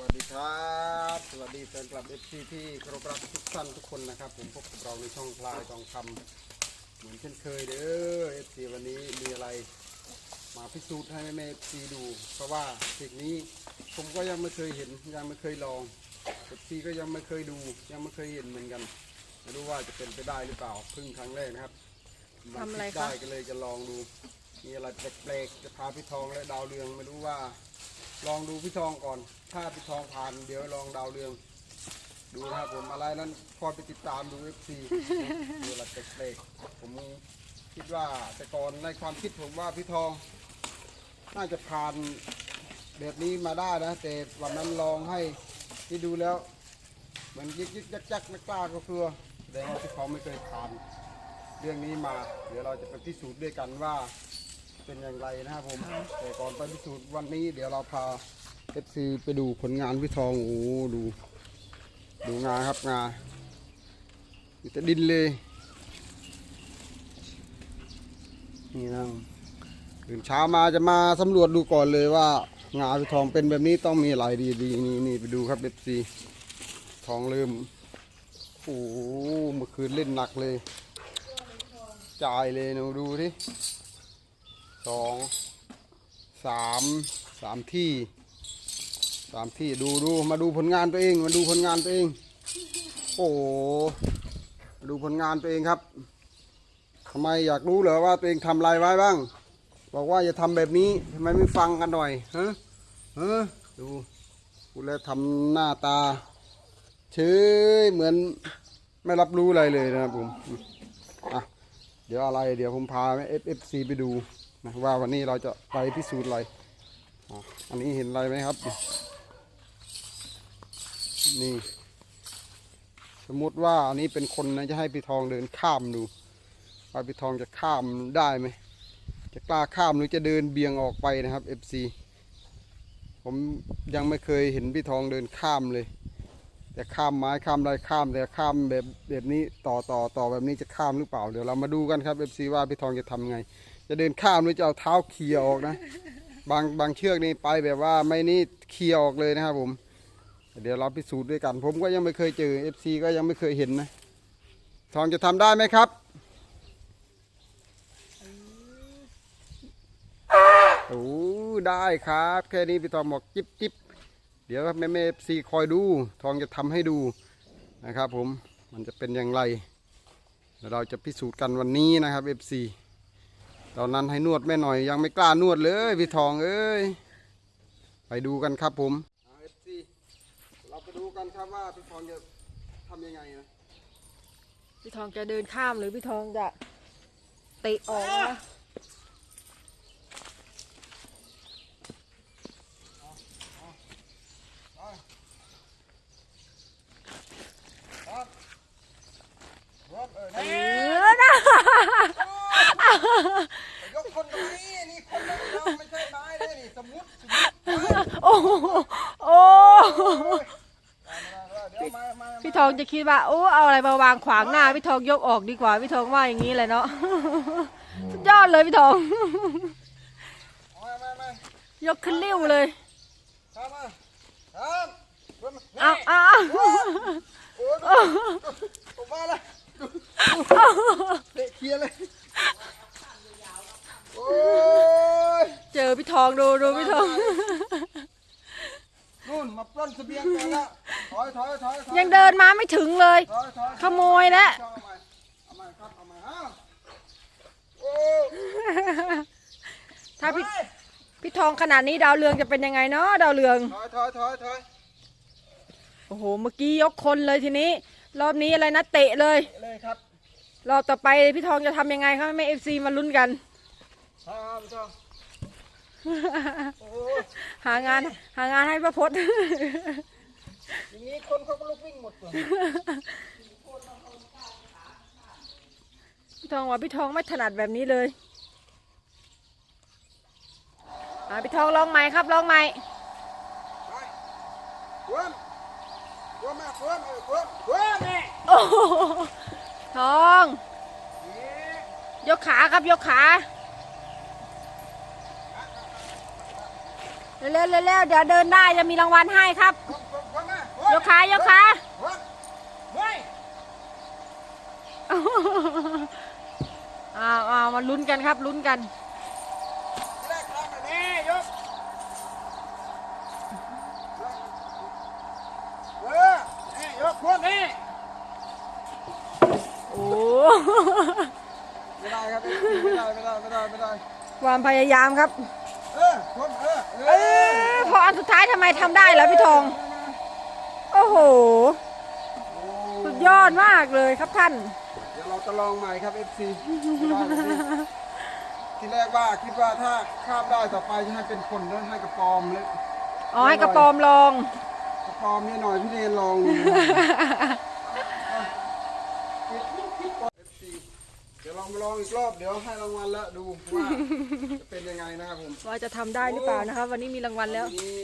วัสดีครับ สวัสดีแฟนคลับเอฟซีที่เคารพรักทุกท่านทุกคนนะครับผมพบกับเราในช่องพลายทองคำเหมือนเช่นเคยเด้อเอฟซีวันนี้มีอะไรมาพิสูจน์ให้แม่เอฟซีดู เพราะว่าสิ่งนี้ผมก็ยังไม่เคยเห็นยังไม่เคยลองเอฟซีก็ยังไม่เคยดู ยังไม่เคยเห็นเหมือนกันไม่รู้ว่าจะเป็นไปได้หรือเปล่าเพิ่งครั้งแรกนะครับทำอะไรคิดคะได้ก็เลยจะลองดู มีอะไรแปลกๆจะพาพี่ทองและดาวเรืองไม่รู้ว่า ลองดูพี่ทองก่อน ถ้าพี่ทองผ่านเดี๋ยวลองดาวเรืองดูนะครับผมอะไรนั้นคอยไปติดตามดูเอฟซีดูอะไรแปลกๆผมคิดว่าแต่ก่อนในความคิดผมว่าพี่ทอง น่าจะผ่านแบบนี้มาได้นะ แต่วันนั้นลองให้ที่ดูแล้ว เหมือนยึกยึกยักยักไม่กล้าก็คือแสดงว่าพี่ทองไม่เคยผ่านเรื่องนี้มา เดี๋ยวเราจะไปพิสูจน์ด้วยกันว่าเป็นอย่างไรนะครับผม แต่ก่อนไปพิสูจน์วันนี้ เดี๋ยวเราพา เอฟซีไปดูผลงานพี่ทองโอ้ดูดูงาครับงามีแต่ดินเลย นี่นะตื่นเช้ามาจะมาสำรวจดูก่อนเลยว่า งาพี่ทองเป็นแบบนี้ต้องมีอะไรดีดีนี่นี่ไปดูครับเอฟซีทองเริ่มโอ้เมื่อคืนเล่นหนักเลย จ่ายเลยหนูดูที่สองสามสามที่ สามที่ดูดูมาดูผลงานตัวเอง มาดูผลงานตัวเอง โอ้มาดูผลงานตัวเองครับทำไมอยากรู้เหรอว่าตัวเองทำอะไรไว้บ้าง บอกว่าจะทำแบบนี้ทำไมไม่ฟังกันหน่อยฮะฮะดูพูแล้วทำหน้าตา เฉยเหมือนไม่รับรู้อะไรเลยนะครับผมอะเดี๋ยวอะไร เดี๋ยวผมพา FFC ไปดูนะว่าวันนี้เราจะไปพิสูจน์อะไรออันนี้เห็นอะไรไหมครับ นี่ สมมติว่าอันนี้เป็นคนนะจะให้พี่ทองเดินข้ามดูว่าพี่ทองจะข้ามได้ไหมจะกล้าข้ามหรือจะเดินเบี่ยงออกไปนะครับ FC ผมยังไม่เคยเห็นพี่ทองเดินข้ามเลย แต่ข้ามไม้ข้ามอะไรข้ามแต่ข้ามแบบแบบนี้ต่อต่อต่อแบบนี้จะข้ามหรือเปล่าเดี๋ยวเรามาดูกันครับเอฟซีว่าพี่ทองจะทำไง จะเดินข้ามหรือจะเอาเท้าเขี่ยออกนะ บางบางเชือกนี่ไปแบบว่าไม่นี่เขี่ยออกเลยนะครับผม เดี๋ยวเราพิสูจน์ด้วยกัน ผมก็ยังไม่เคยเจอเอฟซีก็ยังไม่เคยเห็นนะ ทองจะทำได้ไหมครับ โอ้ได้ครับ แค่นี้พี่ทองบอกจิบจิบเดี๋ยวแม่แม่ซีคอยดู ทองจะทำให้ดูนะครับ ผม มันจะเป็นอย่างไรเดี๋ยวเราจะพิสูจน์กันวันนี้นะครับ FC ตอนนั้นให้นวดแม่หน่อยยังไม่กล้านวดเลยพี่ทองเอ้ย ไปดูกันครับผม เราไปดูกันครับว่าพี่ทองจะทำยังไงนะพี่ทองจะเดินข้ามหรือพี่ทองจะเตะออกนะรถเออเอนี่อนะยกคนตรงนี้นี่คนเราไม่ใช่ไม้เลยนี่สมมุติสมมุติโอ้โหโอ้ เดี๋ยวมามา พี่ ทองจะคิดว่าโอ้เอาอะไรมาวางขวางหน้าพี่ทองยกออกดีกว่าพี่ทองว่าอย่างนี้เลยเนาะสุดยอดเลยพี่ทองมามามายกขึ้นริ้วเลยครับมาครับเริ่มเอาเอาโอ้ดูผมมาแล้วเตะเคลียร์เลยโอ้ยเจอพี่ทองดูดูพี่ทอง นู่นมาปล้นเสบียงก่อนละถอยถอยถอยถอย ยังเดินมาไม่ถึงเลย ถอยถอย ขโมยแล้ว เอาใหม่เอาใหม่ครับเอาใหม่อ้าวโอ้ ถ้าพี่ถอยพี่ทองขนาดนี้ดาวเรืองจะเป็นยังไงเนาะดาวเรือง ถอยถอยถอยถอยโอ้โห เมื่อกี้ยกคนเลยทีนี้ รอบนี้อะไรนะเตะเลย เลยครับรอบต่อไปพี่ทองจะทำยังไงครับแม่เอฟซีมาลุ้นกันครับพี่ทองโอ้โหหางานหางานให้พระพจน์ อย่างนี้คนเขาก็ลุกวิ่งหมดเลยพี่ทองว่าพี่ทองไม่ถนัดแบบนี้เลย อะพี่ทองลองใหม่ครับลองใหม่เพื่อนเพื่อนมาเพื่อนเออเพื่อนเพื่อนนี่โอ้โหทอง ยกขาครับยกขาเร็วๆเร็วๆเดี๋ยวเดินได้จะมีรางวัลให้ครับ ยกขายกขาอ้าวอ้าวมาลุ้นกันครับลุ้นกัน ยกพวกนี้ โอ้ ไม่ได้ครับไม่ได้ไม่ได้ไม่ได้ไม่ได้ ความพยายามครับ เออคนเออเออพออันสุดท้ายทำไมทำได้เหรอพี่ทอง โอ้โห สุดยอดมากเลยครับท่าน เดี๋ยวเราจะลองใหม่ครับ FC ไม่ได้แบบนี้ทีแรกว่าคิดว่าถ้าข้ามได้ต่อไปจะให้เป็นคนแล้วให้กระปอมเลย อ๋อให้กระปอมลอง กระปอมนี่หน่อยพี่เนนลองดู FC เดี๋ยว ลองมาลองอีกรอบเดี๋ยวให้รางวัลแล้วดูว่าจะเป็นยังไงนะครับผมว่าจะทำได้หรือเปล่านะครับวันนี้มีรางวัลแล้วนนี้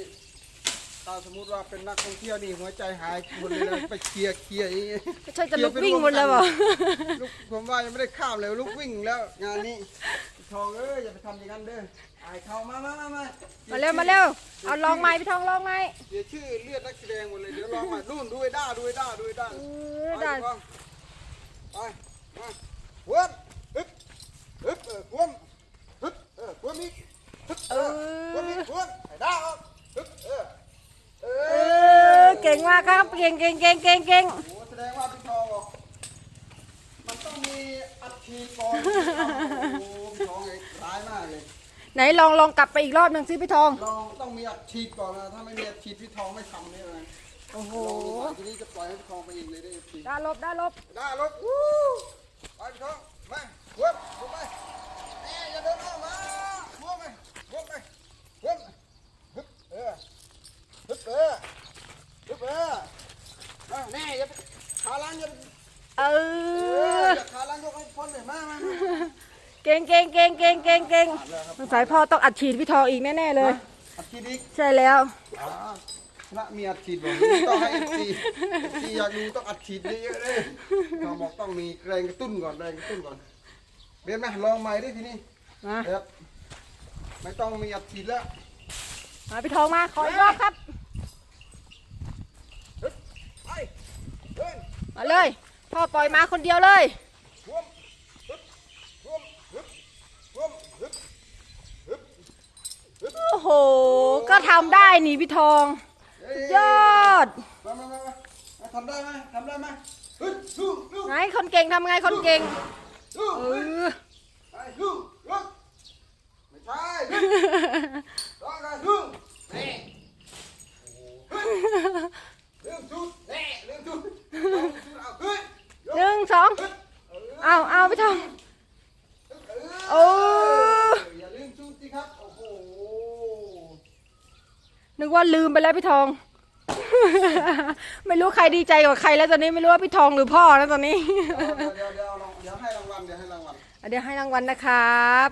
ถ้าสมมติว่าเป็นนักท่องเที่ยวนี่หัวใจหายหมดเลยนะไปเคลียร์เคลียร์อย่างงี้ไม่ใช่จะลุกวิ่งหมดเลยเหรอลูกผมว่ายังไม่ได้ข้ามเลยลูกวิ่งแล้วงานนี้ทองเอ้ยอย่าไปทำอย่างนั้นเด้ออายเขามามามามามาเร็วมาเร็ว เอาลองไม้พี่ทองลองไม้เดี๋ยวชื่อเลือดนักแสดงหมดเลยเดี๋ยวลองมานู่นดูไอ้ด้าดูไอ้ด้าดูไอ้ด้า เออได้ ไปไปมาวน ฮึบฮึบเออวนฮึบเออวนอีกฮึบเออวนอีกวนไอ้ด้าออกฮึบเออเอเอออเก่งมากครับเก่งเก่งเก่งเก่งเก่งโอ้โหแสดงว่าพี่ทองบอกมันต้องมีอัดฉีดก่อนโอ้โหพี่ทองเองร้ายมากเลยไหนลองลองกลับไปอีกรอบหนึ่งสิพี่ทอง ลองต้องมีอัดฉีดก่อนนะถ้าไม่มีอัดฉีดพี่ทองไม่ทำนี่เลยโอ้โหลองดูก่อนทีนี้จะปล่อยให้พี่ทองไปเองเลยได้เอฟซีด้านลบด้านลบได้รถวู้ไปพี่ทองมาวนวนไปแม่อย่าเดินออกมาวนไปวนไปวนฮึบเออฮึบเออฮึบเออมา แน่อย่าไปขาลังอย่าไปเอเออออย่าขาลังยกให้พ้นเลยมามามาเก่งเก่งเก่งเก่งเก่งเก่งสงสัยพ่อต้องอัดฉีดพี่ทออีกแน่ๆเลย อัดฉีดอีก ใช่แล้วอ่าพระมีอัดฉีดบอต้องให้เอฟซีเอยากดูต้องอัดฉีดเยอะๆเลยเขาบอกต้องมีแรงกระตุ้นก่อนแรงกระตุ้นก่อน เรียนไหมลองใหม่ดิทีนี้มาเดี๋ยวไม่ต้องมีอัดฉีดแล้วมาพี่ทองมาขออีกรอบครับ ไปเดินมาเลย พ่อปล่อยมาคนเดียวเลย รวมฮึบรวมฮึบรวมฮึบฮึบฮึบโอ้โห ก็ทำได้นี่พี่ทองเฮ้ยอดมามามามาทำได้ไหมทำได้ไหมฮึบสู้สู้ไหนคนเก่งทำไงคนเก่งสู้ เออไปสู้สู้ไม่ใช่ฮึบร้องชู้นี่เรื่องชุดแน่เรื่องชุดเอาขึ้นหนึ่งสองเอาเอาพี่ทองโอ้ยนึกว่าลืมไปแล้วพี่ทอง ไม่รู้ใครดีใจกว่าใครแล้วตอนนี้ไม่รู้ว่าพี่ทองหรือพ่อแล้วตอนนี้เดี๋ยวเดี๋ยวเดี๋ยวเดี๋ยวให้รางวัลเดี๋ยวให้รางวัลเดี๋ยวให้รางวัลนะครับ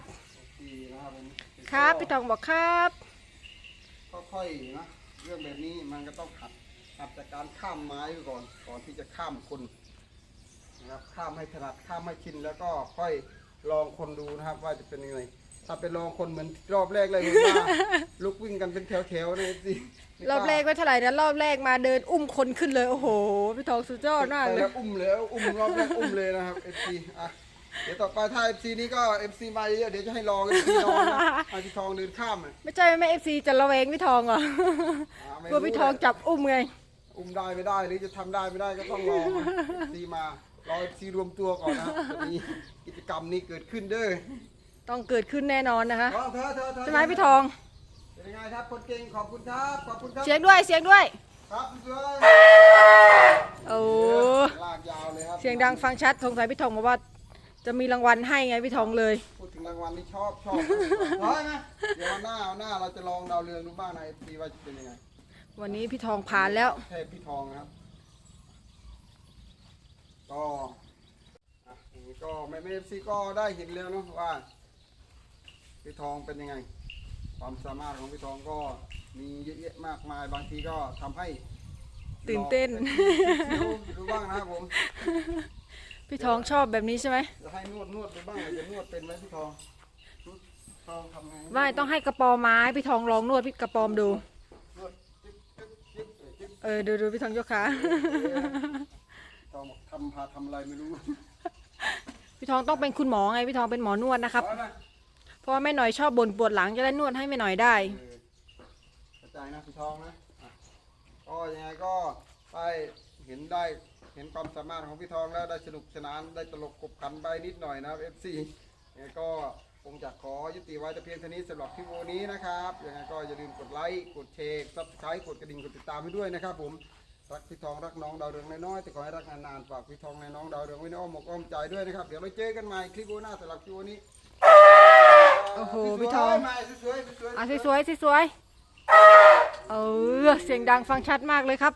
ดีนะครับผมครับพี่ทองบอกครับค่อยๆนะเรื่องแบบนี้มันก็ต้องหัดหัดจากการข้ามไม้ไปก่อนก่อนที่จะข้ามคนนะครับข้ามให้ถนัดข้ามให้ชินแล้วก็ค่อยลองคนดูนะครับว่าจะเป็นยังไง ถ้าเป็นลองคนเหมือนรอบแรกเลยเห็นว่าลุกวิ่งกันเป็นแถวๆนะสิรอบแรกไม่เท่าไหร่นะรอบแรกมาเดินอุ้มคนขึ้นเลยโอ้โหพี่ทองสุดยอดมากเลแล้ยวอุ้มเลยอุ้มรอบแรกอุ้มเลยนะครับ FC อะเดี๋ยวต่อไปถ้า FC นี้ก็ FC มาเยอะเดี๋ยวจะให้ลอง FC นอนนะให้พี่ทองเดินข้ามอะไม่ใช่ไม่เอฟซีจะระแวงพี่ทองเหรออ่าไม่กลัวพี่ทองจับอุ้มไง อุ้มได้ไม่ได้หรือจะทำได้ไม่ได้ก็ต้องรอ FC มารอ FC รวมตัวก่อนนะครับจะมีกิจกรรมนี้เกิดขึ้นเด้อ ต้องเกิดขึ้นแน่นอนนะคะทองเธอเธอเธอใช่ไหมพี่ทองเป็นยังไงครับคนเก่งขอบคุณครับขอบคุณครับเสียงด้วยเสียงด้วย ครับพี่เสือโอ้ลากยาวเลยครับเสียงดังฟังชัดสงสัยพี่ทองบอกว่า จะมีรางวัลให้ไงพี่ทองเลย พูดถึงรางวัลนี่ชอบชอบร้อยนะเดี๋ยววันหน้าเอาหน้าเราจะลองดาวเรืองดูบ้างใน FC ว่าจะเป็นยังไงวันนี้พี่ทองผ่านแล้ว เทพพี่ทองนะครับก็อะอย่างนี้ก็แม่เอฟซีก็ได้เห็นแล้วเนาะว่า พี่ทองเป็นยังไง ความสามารถของพี่ทองก็มีเยอะแยะมากมายบางทีก็ทำให้ตื่นเต้นดูดูบ้างนะครับผม พี่ทองชอบแบบนี้ใช่ไหมจะให้นวดนวดดูบ้างจะนวดเป็นไหมพี่ทองหึทองทำไงไม่ต้องให้กระปอมไม้พี่ทองลองนวดพี่กระปอมดูนวดจิ๊บจิ๊บจิ๊บเออจิ๊บเออดูดูพี่ทองยกขาทองบอกทำพาทำอะไรไม่รู้ พี่ทองต้องเป็นคุณหมอไงพี่ทองเป็นหมอนวดนะครับ เพราะว่าแม่หน่อยชอบบ่นปวดหลังจะได้นวดให้แม่หน่อยได้เออเข้าใจนะพี่ทองนะอะก็ยังไงก็ได้เห็นได้เห็นความสามารถของพี่ทองแล้วได้สนุกสนานได้ตลกกบขันไปนิดหน่อยนะครับ FC ยังไงก็คงจะขอยุติไว้แต่เพียงเท่านี้สำหรับคลิปวิดีโอนี้นะครับยังไงก็อย่าลืมกดไลค์กดแชร์ซับสไครต์กดกระดิ่งกดติดตามให้ด้วยนะครับผมรักพี่ทองรักน้องดาวเรืองน้อยๆแต่ขอให้รักนานๆฝากพี่ทองในน้องดาวเรืองไว้ในอ้อมอกอ้อมใจด้วยนะครับเดี๋ยวเราเจอกันใหม่คลิปวิดีโอหน้าสำหรับคลิปวิดีโอนี้ โอ้โหสวยๆพี่ทองมาสวยๆสวยๆอะสวยๆสวยๆเออเสียงดังฟังชัดมากเลยครับ